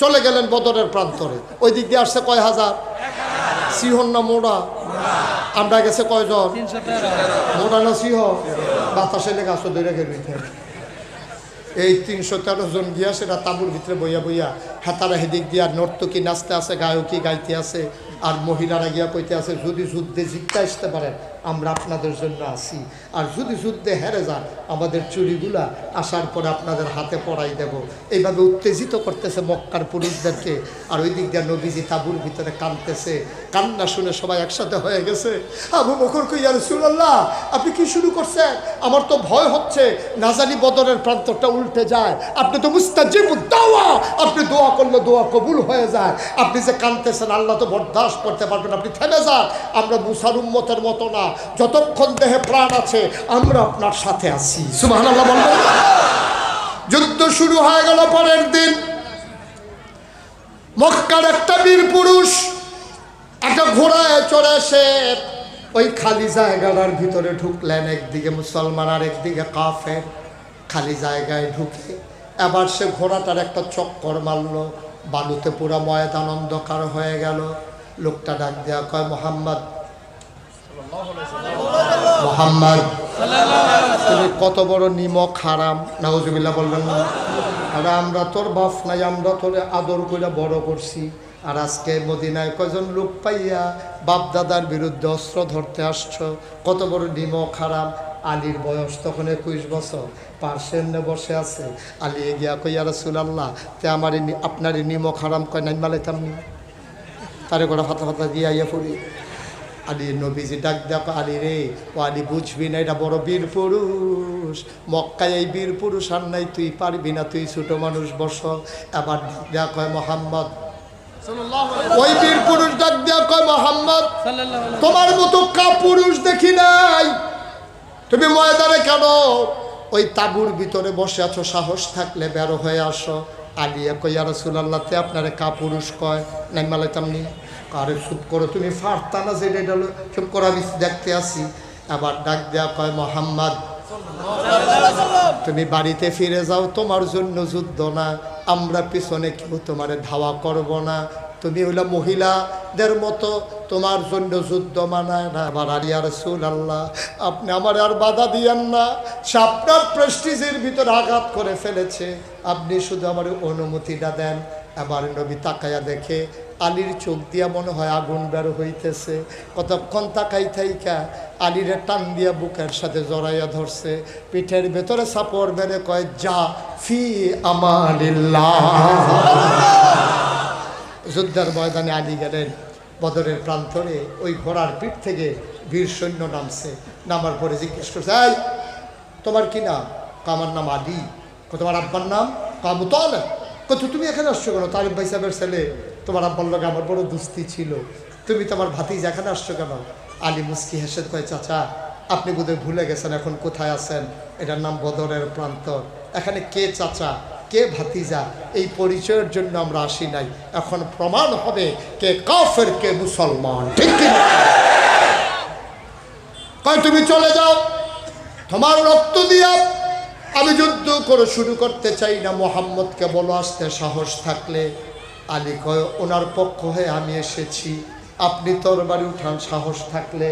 চলে গেলেন বদরের প্রান্তরে। ওই দিক দিয়ে আসছে কয় হাজার? সিহন না মোড়া? আমরা গেছে কয়জন? মোড়া না সিহ বাতাসে লেগে আসো, ধরে গেল এই তিনশো তেরো জন গিয়া সেটা তাঁবুর ভিতরে বইয়া বইয়া হাতারা হেদিক দিয়া নর্তকী নাচতে আছে, গায়কী গাইতে আছে, আর মহিলারা গিয়া কইতে আছে, যদি যুদ্ধে জিততে আসতে পারেন আমরা আপনাদের জন্য আসি আর যদি যুদ্ধে হেরে যান, আমাদের চুরিগুলা আসার পরে আপনাদের হাতে পড়াই দেব। এইভাবে উত্তেজিত করতেছে মক্কার পুরুষদেরকে। আর ওই দিক দিয়ে নবীজি তাঁবুর ভিতরে কাঁদতেছে। কান্না শুনে সবাই একসাথে হয়ে গেছে। আবু বকর কইয়া রসুল্লাহ আপনি কি শুরু করছেন? আমার তো ভয় হচ্ছে। না জানি বদরের প্রান্তটা উল্টে যায়। আপনি তো মুস্তাজিব দাওয়া আপনি দোয়া করলে দোয়া কবুল হয়ে যায়। আপনি যে কাঁদতেছেন, আল্লাহ তো বরদাস্ত করতে পারবেন। আপনি থেমে যান। আমরা মুসার উম্মতের মতো না। যতক্ষণ দেহে প্রাণ আছে, আমরা আপনার সাথে আছি। বলবেন? যুদ্ধ শুরু হয়ে গেল পরের দিন। মক্কার একটা বীর পুরুষ একটা ঘোড়ায় চড়ে এসে ওই খালি জায়গাটার ভিতরে ঢুকলেন, একদিকে মুসলমান আর একদিকে কাফের। খালি জায়গায় ঢুকে এবার সে ঘোড়াটার একটা চক্কর মারল, বালুতে পুরা ময়দান অন্ধকার হয়ে গেল। লোকটা ডাক দেওয়া কয়, মোহাম্মদ মোহাম্মদ। তুমি কত বড় নিমক, হারাম, নাউজুবিল্লাহ বলবেন না। আর আমরা তোর বাপ নাই, আমরা তোরে আদর করে বড় করছি। আর আজকে মদিনায় কজন লোক পাইয়া বাপ দাদার বিরুদ্ধে অস্ত্র ধরতে আসছো? কত বড় নিমক, হারাম। আলীর বয়স তখন একুশ বছর। পার্সেন্টে বসে আছে। আলী এগিয়া কইয়া রসুলাল্লাহ, তে আমার আপনার নিমক, হারাম কয় নাই, মালাইতাম নি? তারে করে ফাতা ফাতা দিয়ে আইয়া পড়ি। আলী নবীজি ডাক দেখো আলী রে, ও আলী বুঝবি না, এটা বড় বীর পুরুষ। মক্কায় এই বীর পুরুষ আর নাই, তুই পারবি না, তুই ছোট মানুষ, বস। এবার ডাক দেয়া কয় মোহাম্মদ। ওই বীর পুরুষ ডাক দেয়া কয় মোহাম্মদ। তোমার মতো কা পুরুষ দেখি নাই। তুমি ময়দানে কেন? ওই তাঁবুর ভিতরে বসে আছো, সাহস থাকলে বেরো হয়ে আসো। আলিয়া কইয়া রসুলাল্লাহতে আপনারে কা পুরুষ কয়? নাই মালাইতাম নি। আরে চুপ করো, তুমি ফারতা না যেটা এটা চুপ করো, আমি দেখতে আসি। আবার ডাক দেয়া কয়, মোহাম্মদ, তুমি বাড়িতে ফিরে যাও, তোমার জন্য যুদ্ধ না, আমরা পিছনে কেউ তোমারে ধাওয়া করব না। তুমি হইল মহিলাদের মতো, তোমার জন্য যুদ্ধ মানায় না। আবার আলিয়া রসুল আল্লাহ আপনি আমার আর বাধা দিয়েন না। সে আপনার প্রেস্টিজের ভিতরে আঘাত করে ফেলেছে। আপনি শুধু আমার অনুমতিটা দেন। আবার নবী তাকায়া দেখে আলীর চোখ দিয়া মনে হয় আগুন বের হইতেছে। কতক্ষণ তাকাই থাইকা, আলীরে টান দিয়া বুকের সাথে জড়াইয়া ধরছে। পিঠের ভেতরে সাপড় বেড়ে কয়, যা ফি আমালিল্লাহ। যুদ্ধের ময়দানে আলী গেলেন, বদরের প্রান্তরে ওই ঘোড়ার পিঠ থেকে বীর সৈন্য নামছে। নামার পরে জিজ্ঞেস করছে, এই, তোমার কি নাম? কামার নাম আলী। তোমার আব্বার নাম? কামুতল কত তুমি এখানে আসছো কেন? তারিফ ভাই সাহেবের ছেলে তোমার আব্বার লগে আমার বড় দুস্তি ছিল। তুমি তোমার ভাতিজ, এখানে আসছো কেন? আলী মুস্কি হেসে কয়, চাচা, আপনি বোধহয় ভুলে গেছেন এখন কোথায় আছেন? এটার নাম বদরের প্রান্তর এখানে কে চাচা? কে ভাতিজা? এই পরিচয়ের জন্য আমরা আসি নাই। এখন প্রমাণ হবে কে কাফের, কে মুসলমান। ঠিক কয়, তুমি চলে যাও। তোমার রক্ত দিয়া আমি যুদ্ধ করে শুরু করতে চাই না। মোহাম্মদকে বলো, আসতে সাহস থাকলে আলী কয়, ওনার পক্ষ হয়ে আমি এসেছি। আপনি তরবারি উঠান, সাহস থাকলে।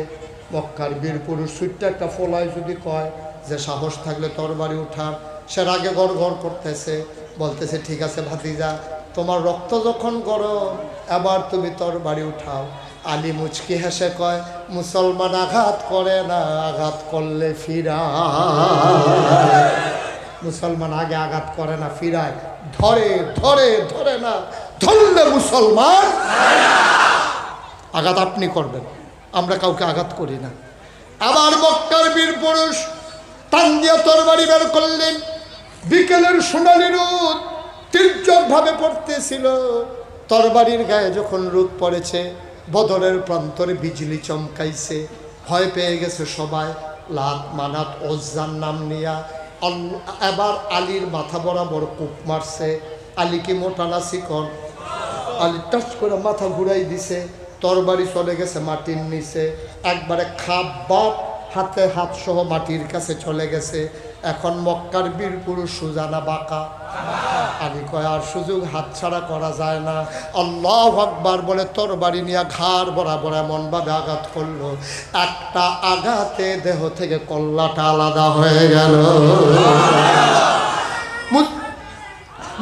মক্কার বীর পুরুষ সুইটটা একটা ফলায় যদি কয় যে, সাহস থাকলে তরবারি উঠান। সে আগে গড় গড় করতেছে, বলতেছে, ঠিক আছে ভাতিজা, তোমার রক্ত যখন গরম, এবার তুমি তরবারি উঠাও। আলী মুচকি হেসে কয়, মুসলমান আঘাত করে না, আঘাত করলে ফিরা। মুসলমান আগে আঘাত করে না, ফিরায়। ধরে ধরে ধরে না। ধরলে মুসলমান আঘাত আপনি করবেন, আমরা কাউকে আঘাত করি না। আবার মক্কার বীর পুরুষ টান দিয়ে তরবারি বের করলেন। বিকেলের সোনালি রোদ তীর্যকভাবে পড়তেছিল। তরবারির গায়ে যখন রোদ পড়েছে, বদরের প্রান্তরে বিজলি চমকাইছে। ভয় পেয়ে গেছে সবাই, লাত মানাত ওজ্জার নাম নিয়া এবার আলীর মাথা বরাবর কূপ মারছে। আলী কি মোটা না শিকন আলী টাচ করে মাথা ঘুরাই দিছে। তরবারি চলে গেছে, মাটির নিচে। একবারে খাপ বাপ হাতে হাত সহ মাটির কাছে চলে গেছে। এখন মক্কার বীর পুরুষ সুজানা বাঁকা। আলী কয়, আর সুযোগ হাতছাড়া করা যায় না। আল্লাহ আকবার বলে, তোর বাড়ি নিয়ে ঘাড় বরাবর এমনভাবে আঘাত করল। একটা আঘাতে দেহ থেকে কল্লাটা আলাদা হয়ে গেল।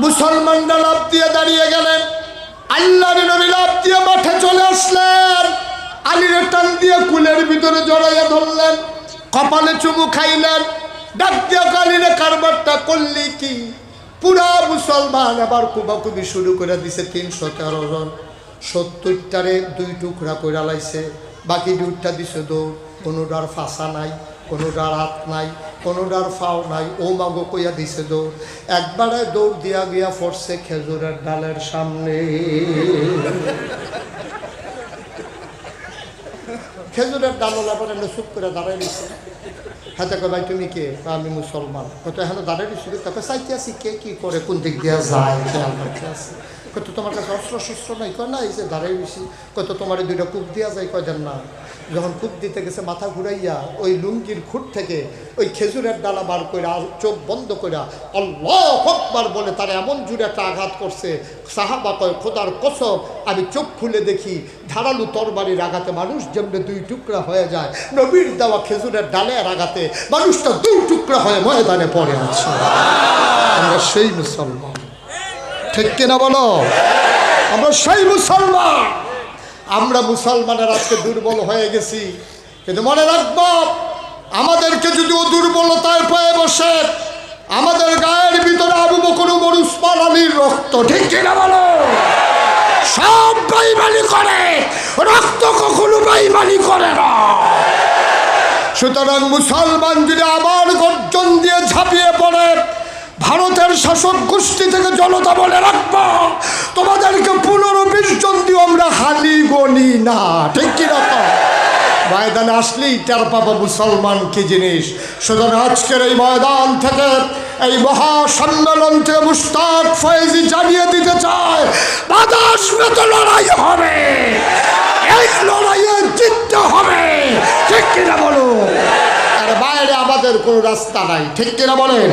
মুসলমানরা লাভ দিয়ে দাঁড়িয়ে গেলেন। আল্লাহর নবী লাভ দিয়ে মাঠে চলে আসলেন। আলীর টান দিয়ে কুলের ভিতরে জড়াইয়া ধরলেন, কপালে চুমু খাইলেন। ডাক দিয়ে কালিরে কারবারটা করলি কি? পুরা মুসলমান আবার কুবাকুবি শুরু করে দিছে তিনশো তেরো জন। সত্তরটারে দুই টুকরা করে লাইছে, বাকি দুইটা দিছে দৌড়। কোনোটার ফাঁসা নাই, কোনোটার হাত নাই, কোনোটার ফাও নাই, ও মাগো কইয়া দিছে দৌড়। একবারে দৌড় দিয়া গিয়া পড়ছে খেজুরের ডালের সামনে। খেজুরের ডাল আবার এমনি চুপ করে দাঁড়াই দিছে হাতে ভাই, তুমি কে? আমি মুসলমান। কত এখন দাঁড়াই দিছি তাকে চাইতে আছি, কে কি করে? কোন দিক দিয়ে যায়? খেয়াল রাখতে আছে। কত তোমার কাছে অস্ত্র শস্ত্র নাই? কয় না এই যে দাঁড়াই দিছি কত তোমার দুইটা কূপ দিয়া যায় কয়, দেন না। যখন কূপ দিতে গেছে, মাথা ঘুরাইয়া ওই লুঙ্গির খুঁট থেকে ওই খেজুরের ডালা বার করে চোখ বন্ধ করে আল্লাহ আকবার বলে তার এমন জুড়ে একটা আঘাত করছে। সাহাবা কয়, খোদার কসব আমি চোখ খুলে দেখি ধারালু তরবারির আঘাতে মানুষ যেমনি দুই টুকরা হয়ে যায়, নবীর দেওয়া খেজুরের ডালের আঘাতে মানুষটা দুই টুকরা হয়ে ময়দানে পড়ে আছে। আমরা সেই মুসলমান। ঠিক কিনা বলো? আমরা সেই মুসলমান। আমরা মুসলমানের আজকে দুর্বল হয়ে গেছি। কিন্তু মনে রাখব, আমাদেরকে যদি ও দুর্বলতায় পেয়ে বসে, আমাদের গায়ের ভিতরে আবু বকর উমর, উসমান আলীর রক্ত, ঠিক কিনা বলো? সব বাইমানি করে, রক্ত কখনো বাইমানি করে না। সুতরাং মুসলমান যদি আবার গর্জন দিয়ে ঝাঁপিয়ে পড়ে ভারতের শাসক গোষ্ঠী থেকে জনতা বলে রাখব। তোমাদেরকে পনেরো বিশ জন দিয়ে আমরা হালি গনি না। ঠিক কি রকম ময়দানে আসলেই টের পাবো মুসলমান কি জিনিস। সুতরাং আজকের এই ময়দান থেকে এই মহা সম্মেলন থেকে মুস্তাক ফয়েজি জানিয়ে দিতে চায়, বাতাস তো লড়াই হবে। এই লড়াইয়ে জিততে হবে। ঠিক কিনা বলো আর বাইরে আমাদের কোনো রাস্তা নাই। ঠিক কিনা বলেন?